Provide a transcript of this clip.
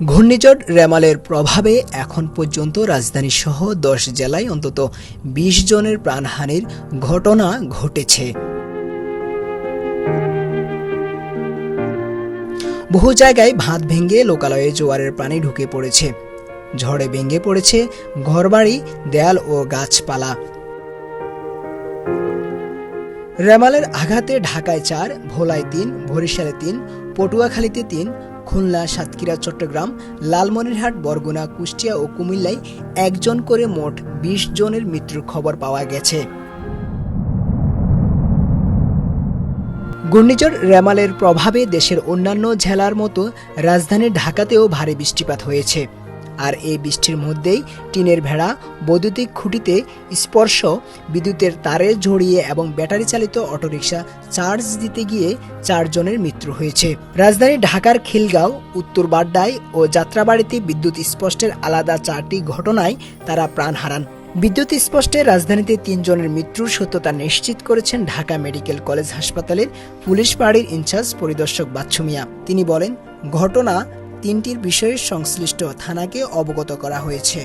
ঘূর্ণিঝড় রেমালের প্রভাবে এখন পর্যন্ত রাজধানী সহ দশ জেলায় অন্তত বিশ জনের প্রাণহানির ঘটনা ঘটেছে। বহু জায়গায় ভাত ভেঙে লোকালয়ে জোয়ারের পানি ঢুকে পড়েছে। ঝড়ে ভেঙে পড়েছে ঘরবাড়ি, দেয়াল ও গাছপালা। রেমালের আঘাতে ঢাকায় চার, ভোলায় তিন, বরিশালে তিন, পটুয়াখালীতে তিন খুলনা, সাতক্ষীরা, চট্টগ্রাম, লালমনিরহাট, বরগুনা, কুষ্টিয়া ও কুমিল্লায় একজন করে মোট বিশ জনের মৃত্যুর খবর পাওয়া গেছে। ঘূর্ণিঝড় রেমালের প্রভাবে দেশের অন্যান্য জেলার মতো রাজধানী ঢাকাতেও ভারী বৃষ্টিপাত হয়েছে। আর এই বৃষ্টির মধ্যেই টিনের ভেড়া বৈদ্যুতিক খুঁটিতে স্পর্শ বিদ্যুতের তারে জড়িয়ে এবং ব্যাটারি চালিত অটোরিকশা চার্জ দিতে গিয়ে চারজনের মৃত্যু হয়েছে। রাজধানী ঢাকার খিলগাঁও, উত্তর বাড্ডায় ও যাত্রাবাড়িতে বিদ্যুৎ স্পষ্টের আলাদা চারটি ঘটনায় তারা প্রাণ হারান। বিদ্যুৎ স্পষ্টে রাজধানীতে তিনজনের মৃত্যুর সত্যতা নিশ্চিত করেছেন ঢাকা মেডিকেল কলেজ হাসপাতালের পুলিশ পাড়ির ইনচার্জ পরিদর্শক বাচ্চু মিয়া। তিনি বলেন, ঘটনা তিনটির বিষয়ে সংশ্লিষ্ট থানাকে অবগত করা হয়েছে।